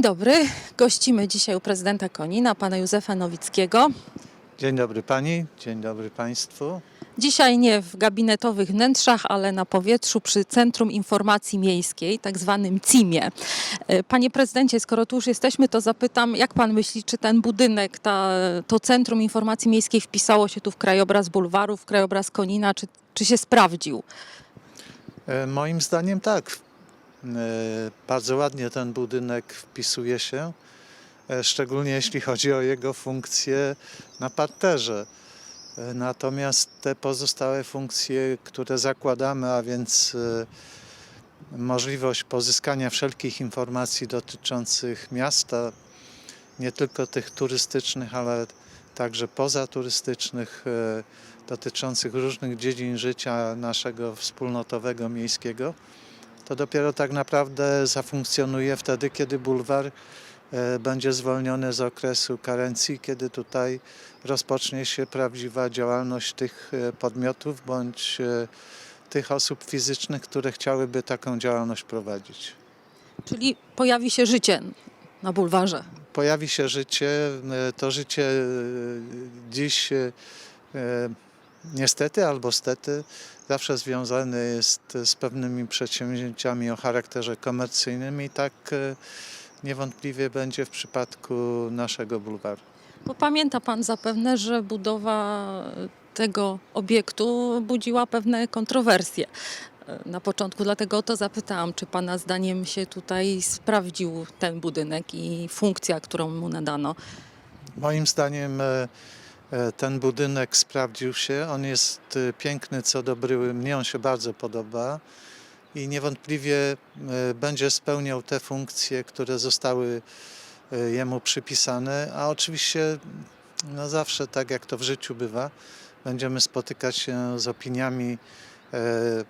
Dzień dobry. Gościmy dzisiaj u prezydenta Konina, pana Józefa Nowickiego. Dzień dobry pani, dzień dobry państwu. Dzisiaj nie w gabinetowych wnętrzach, ale na powietrzu przy Centrum Informacji Miejskiej, tak zwanym CIM-ie. E, Panie prezydencie, skoro tu już jesteśmy, to zapytam, jak pan myśli, czy ten budynek, ta, to Centrum Informacji Miejskiej wpisało się tu w krajobraz bulwaru, w krajobraz Konina, czy, czy się sprawdził? E, Moim zdaniem tak. E, Bardzo ładnie ten budynek wpisuje się, e, szczególnie jeśli chodzi o jego funkcję na parterze. E, Natomiast te pozostałe funkcje, które zakładamy, a więc możliwość pozyskania wszelkich informacji dotyczących miasta, nie tylko tych turystycznych, ale także pozaturystycznych, dotyczących różnych dziedzin życia naszego wspólnotowego, miejskiego, to dopiero tak naprawdę zafunkcjonuje wtedy, kiedy bulwar e, będzie zwolniony z okresu karencji, kiedy tutaj rozpocznie się prawdziwa działalność tych e, podmiotów bądź e, tych osób fizycznych, które chciałyby taką działalność prowadzić. Czyli pojawi się życie na bulwarze. pojawi się życie. To życie dziś niestety albo stety zawsze związane jest z pewnymi przedsięwzięciami o charakterze komercyjnym i tak e, niewątpliwie będzie w przypadku naszego bulwaru. Bo pamięta pan zapewne, że budowa tego obiektu budziła pewne kontrowersje e, na początku. Dlatego o to zapytałam, czy pana zdaniem się tutaj sprawdził ten budynek i funkcja, którą mu nadano. Moim zdaniem e, ten budynek sprawdził się. On jest e, piękny co do bryły. Mnie on się bardzo podoba i niewątpliwie e, będzie spełniał te funkcje, które zostały e, jemu przypisane, a oczywiście no zawsze tak jak to w życiu bywa, będziemy spotykać się z opiniami e,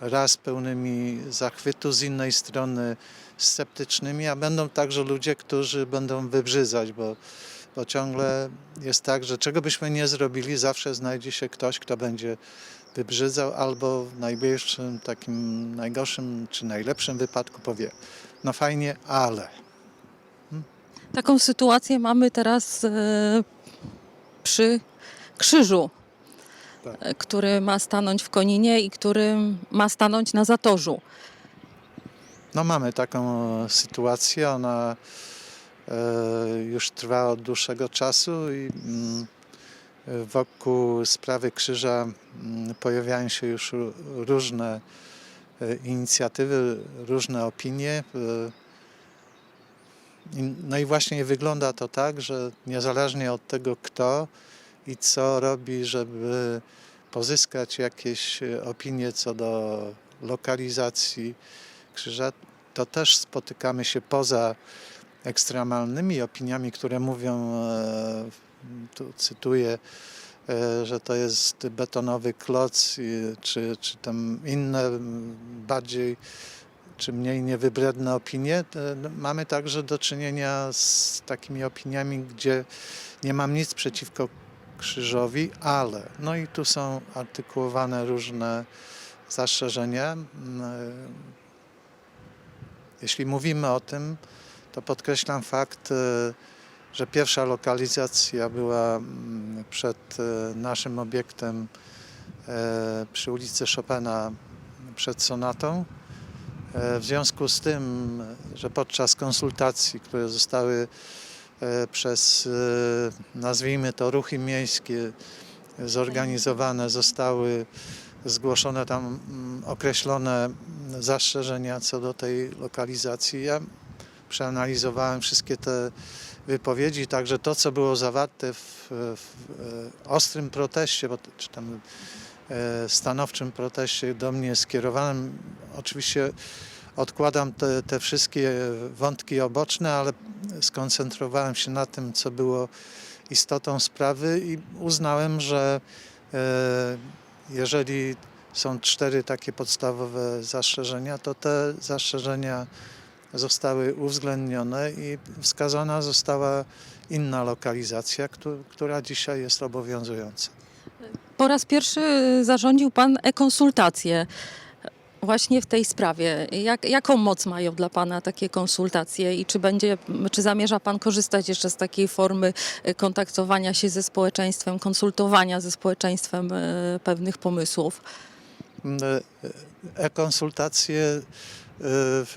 raz pełnymi zachwytu, z innej strony sceptycznymi, a będą także ludzie, którzy będą wybrzydzać, bo bo ciągle jest tak, że czego byśmy nie zrobili, zawsze znajdzie się ktoś, kto będzie wybrzydzał, albo w najbliższym, takim najgorszym czy najlepszym wypadku powie: No fajnie, ale. Taką sytuację mamy teraz e, przy krzyżu, Tak. e, który ma stanąć w Koninie i który ma stanąć na Zatorzu. No mamy taką sytuację, ona już trwa od dłuższego czasu i mm, wokół sprawy krzyża mm, pojawiają się już ró- różne e, inicjatywy, różne opinie. e, No i właśnie wygląda to tak, że niezależnie od tego kto i co robi, żeby pozyskać jakieś e, opinie co do lokalizacji krzyża, to też spotykamy się poza ekstremalnymi opiniami, które mówią, e, tu cytuję, e, że to jest betonowy kloc, czy, czy tam inne bardziej czy mniej niewybredne opinie. E, no, Mamy także do czynienia z takimi opiniami, gdzie nie mam nic przeciwko krzyżowi, ale no i tu są artykułowane różne zastrzeżenia. Jeśli mówimy o tym, to podkreślam fakt, e, że pierwsza lokalizacja była mm, przed e, naszym obiektem e, przy ulicy Chopina przed Sonatą. W związku z tym, że podczas konsultacji, które zostały przez, nazwijmy to, ruchy miejskie zorganizowane, zostały zgłoszone tam mm, określone zastrzeżenia co do tej lokalizacji. Ja przeanalizowałem wszystkie te wypowiedzi, także to, co było zawarte w, w ostrym proteście, bo, czy tam e, stanowczym proteście do mnie skierowanym. Oczywiście odkładam te, te wszystkie wątki oboczne, ale skoncentrowałem się na tym, co było istotą sprawy i uznałem, że e, jeżeli są cztery takie podstawowe zastrzeżenia, to te zastrzeżenia zostały uwzględnione i wskazana została inna lokalizacja, któ- która dzisiaj jest obowiązująca. Po raz pierwszy zarządził pan e-konsultację. Właśnie w tej sprawie, jak, jaką moc mają dla Pana takie konsultacje i czy będzie, czy zamierza Pan korzystać jeszcze z takiej formy e, kontaktowania się ze społeczeństwem, konsultowania ze społeczeństwem e, pewnych pomysłów? E, E-konsultacje e, w,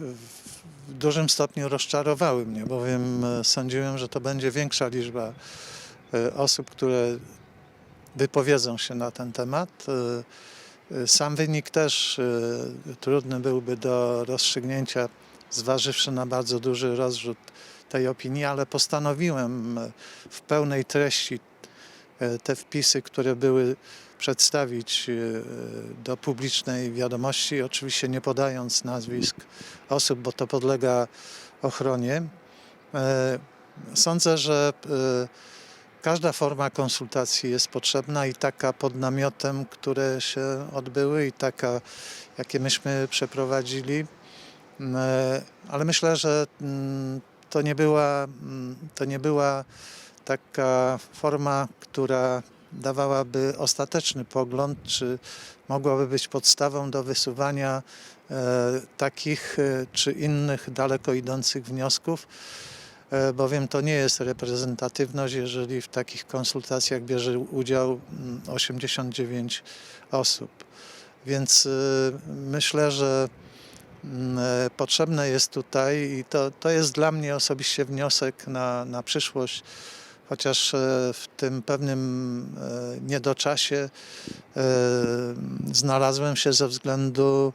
w dużym stopniu rozczarowały mnie, bowiem e, sądziłem, że to będzie większa liczba e, osób, które wypowiedzą się na ten temat. E, Sam wynik też trudny byłby do rozstrzygnięcia, zważywszy na bardzo duży rozrzut tej opinii, ale postanowiłem w pełnej treści te wpisy, które były przedstawić e, do publicznej wiadomości, oczywiście nie podając nazwisk osób, bo to podlega ochronie. E, Sądzę, że e, każda forma konsultacji jest potrzebna i taka pod namiotem, które się odbyły i taka, jakie myśmy przeprowadzili. Mm, Ale myślę, że mm, to nie była, mm, to nie była taka forma, która dawałaby ostateczny pogląd, czy mogłaby być podstawą do wysuwania e, takich e, czy innych daleko idących wniosków, e, bowiem to nie jest reprezentatywność, jeżeli w takich konsultacjach bierze udział mm, 89 osób. Więc myślę, że mm, potrzebne jest tutaj i to, to jest dla mnie osobiście wniosek na, na przyszłość, chociaż e, w tym pewnym e, niedoczasie e, znalazłem się ze względu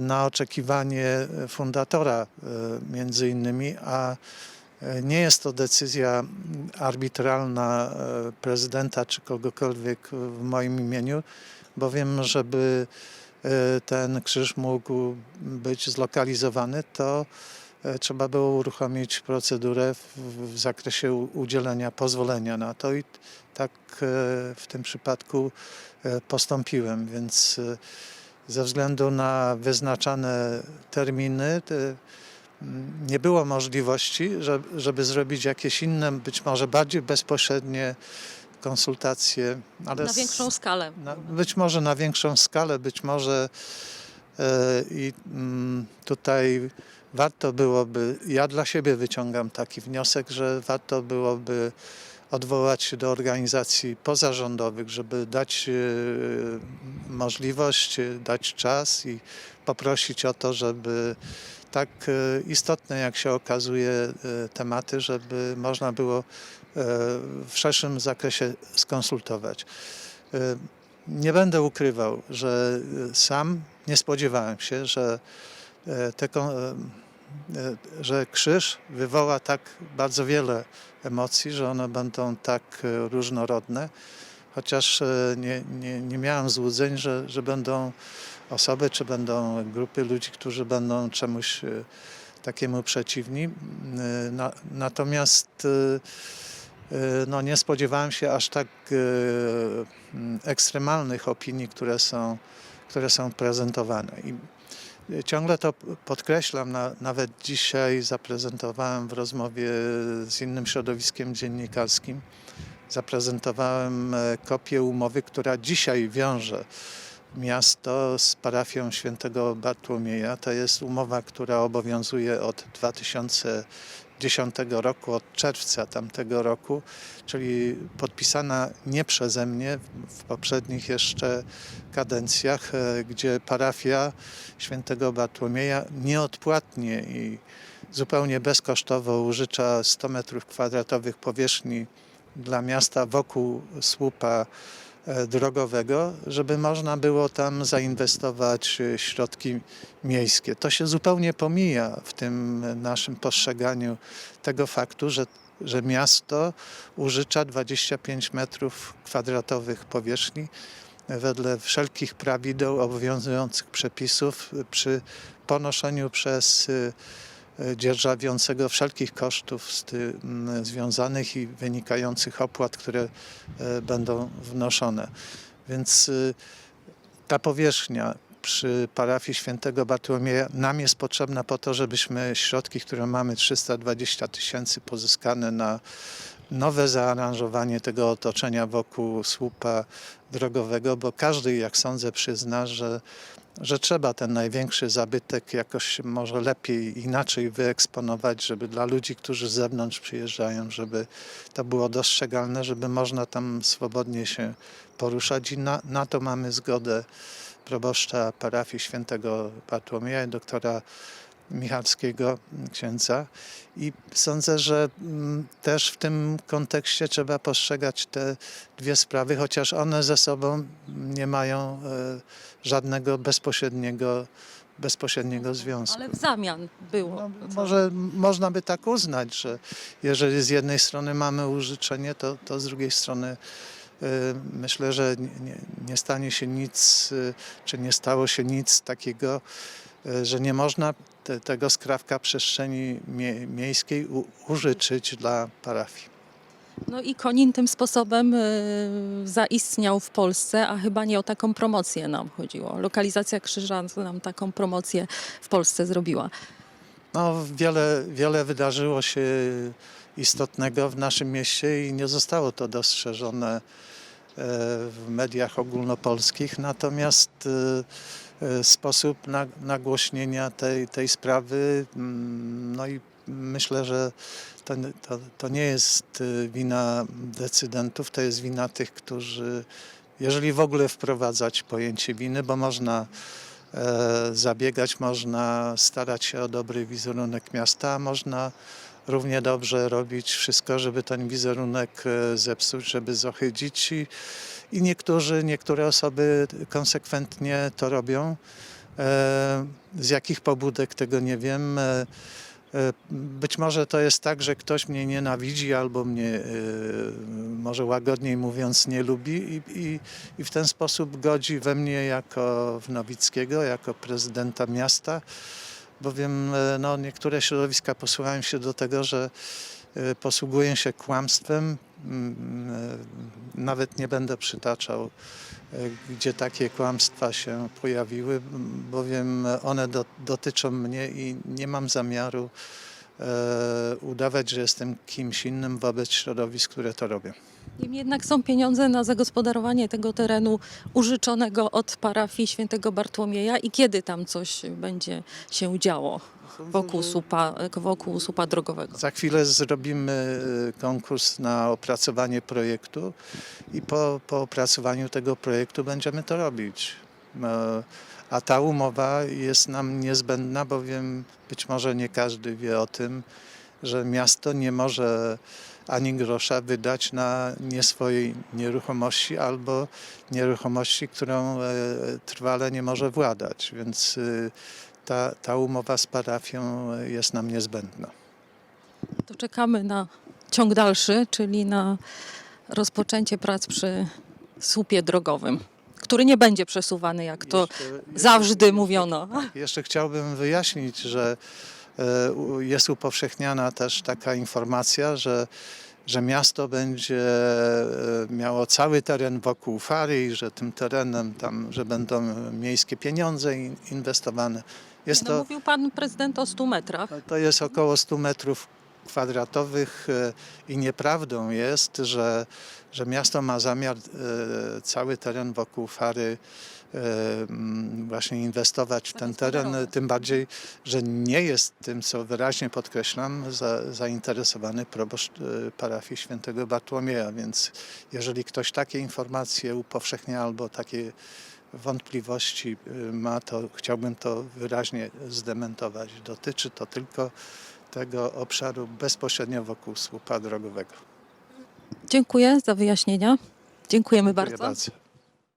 na oczekiwanie fundatora między innymi, a nie jest to decyzja arbitralna prezydenta czy kogokolwiek w moim imieniu, bowiem żeby ten krzyż mógł być zlokalizowany, to trzeba było uruchomić procedurę w, w zakresie udzielenia pozwolenia na to i tak e, w tym przypadku e, postąpiłem, więc e, ze względu na wyznaczane terminy te, nie było możliwości, żeby, zrobić jakieś inne, być może bardziej bezpośrednie konsultacje, ale Na większą skalę. na, być może na większą skalę, być może e, i tutaj warto byłoby, ja dla siebie wyciągam taki wniosek, że warto byłoby odwołać się do organizacji pozarządowych, żeby dać e, możliwość, e, dać czas i poprosić o to, żeby tak e, istotne, jak się okazuje, tematy, żeby można było w szerszym zakresie skonsultować. Nie będę ukrywał, że sam nie spodziewałem się, że, te, że krzyż wywoła tak bardzo wiele emocji, że one będą tak e, różnorodne, chociaż e, nie, nie, nie miałem złudzeń, że, że będą osoby, czy będą grupy ludzi, którzy będą czemuś e, takiemu przeciwni. E, Na, natomiast e, E, No, nie spodziewałem się aż tak e, ekstremalnych opinii, które są, które są prezentowane. I e, ciągle to podkreślam, na, nawet dzisiaj zaprezentowałem w rozmowie z innym środowiskiem dziennikarskim, zaprezentowałem e, kopię umowy, która dzisiaj wiąże miasto z parafią świętego Bartłomieja. To jest umowa, która obowiązuje od 2010 roku, od czerwca tamtego roku, czyli podpisana nie przeze mnie w poprzednich jeszcze kadencjach, e, gdzie parafia świętego Bartłomieja nieodpłatnie i zupełnie bezkosztowo użycza 100 metrów kwadratowych powierzchni dla miasta wokół słupa drogowego, żeby można było tam zainwestować e, środki miejskie. To się zupełnie pomija w tym naszym postrzeganiu tego faktu, że, że miasto użycza 25 metrów kwadratowych powierzchni wedle wszelkich prawideł obowiązujących przepisów e, przy ponoszeniu przez e, e, dzierżawiącego wszelkich kosztów z tym związanych i wynikających opłat, które e, będą wnoszone. Więc y, ta powierzchnia przy parafii świętego Bartłomieja nam jest potrzebna po to, żebyśmy środki, które mamy, 320 tysięcy pozyskane na nowe zaaranżowanie tego otoczenia wokół słupa drogowego, bo każdy, jak sądzę, przyzna, że, że trzeba ten największy zabytek jakoś może lepiej, inaczej wyeksponować, żeby dla ludzi, którzy z zewnątrz przyjeżdżają, żeby to było dostrzegalne, żeby można tam swobodnie się poruszać. I na, na to mamy zgodę proboszcza parafii świętego Bartłomieja, doktora Michalskiego, księdza. I sądzę, że mm, też w tym kontekście trzeba postrzegać te dwie sprawy, chociaż one ze sobą nie mają e, żadnego bezpośredniego, bezpośredniego związku. Ale w zamian było. No, może można by tak uznać, że jeżeli z jednej strony mamy użyczenie, to, to z drugiej strony myślę, że nie, nie, nie stanie się nic, y, czy nie stało się nic takiego, y, że nie można te, tego skrawka przestrzeni mie, miejskiej u, użyczyć dla parafii. No i Konin tym sposobem y, zaistniał w Polsce, a chyba nie o taką promocję nam chodziło. Lokalizacja krzyża nam taką promocję w Polsce zrobiła. No, wiele, wiele wydarzyło się istotnego w naszym mieście i nie zostało to dostrzeżone e, w mediach ogólnopolskich, natomiast e, e, sposób na- nagłośnienia tej, tej sprawy, mm, no i myślę, że to, to, to nie jest wina decydentów, to jest wina tych, którzy, jeżeli w ogóle wprowadzać pojęcie winy, bo można zabiegać, można starać się o dobry wizerunek miasta, można równie dobrze robić wszystko, żeby ten wizerunek e, zepsuć, żeby zohydzić i, i niektórzy, niektóre osoby konsekwentnie to robią. E, Z jakich pobudek tego nie wiem. E, Być może to jest tak, że ktoś mnie nienawidzi albo mnie, może łagodniej mówiąc, nie lubi i, i, i w ten sposób godzi we mnie jako w Nowickiego, jako prezydenta miasta, bowiem e, no, niektóre środowiska posuwają się do tego, że e, posługuję się kłamstwem. Mm, e, Nawet nie będę przytaczał, gdzie takie kłamstwa się pojawiły, bowiem one do, dotyczą mnie i nie mam zamiaru e, udawać, że jestem kimś innym wobec środowisk, które to robią. Niemniej jednak są pieniądze na zagospodarowanie tego terenu użyczonego od parafii świętego Bartłomieja i kiedy tam coś będzie się działo wokół słupa, wokół słupa drogowego. Za chwilę zrobimy e, konkurs na opracowanie projektu i po, po opracowaniu tego projektu będziemy to robić. E, A ta umowa jest nam niezbędna, bowiem być może nie każdy wie o tym, że miasto nie może ani grosza wydać na nie swojej nieruchomości albo nieruchomości, którą e, trwale nie może władać. Więc e, ta, ta umowa z parafią jest nam niezbędna. To czekamy na ciąg dalszy, czyli na rozpoczęcie prac przy słupie drogowym, który nie będzie przesuwany, jak to Jeszcze- zawsze mówiono. Jeszcze chciałbym wyjaśnić, że jest upowszechniana też taka informacja, że, że miasto będzie e, miało cały teren wokół Fary i że tym terenem tam, że będą miejskie pieniądze in- inwestowane. Jest No, to, mówił pan prezydent o 100 metrach. to jest około 100 metrów kwadratowych e, i nieprawdą jest, że, że miasto ma zamiar e, cały teren wokół Fary e, właśnie inwestować w ten teren, tym bardziej, że nie jest tym, co wyraźnie podkreślam, za, zainteresowany proboszcz e, parafii świętego Bartłomieja, więc jeżeli ktoś takie informacje upowszechnia albo takie wątpliwości y, ma, to chciałbym to wyraźnie zdementować. Dotyczy to tylko tego obszaru bezpośrednio wokół słupa drogowego. Dziękuję za wyjaśnienia. Dziękujemy Dziękuję bardzo. bardzo.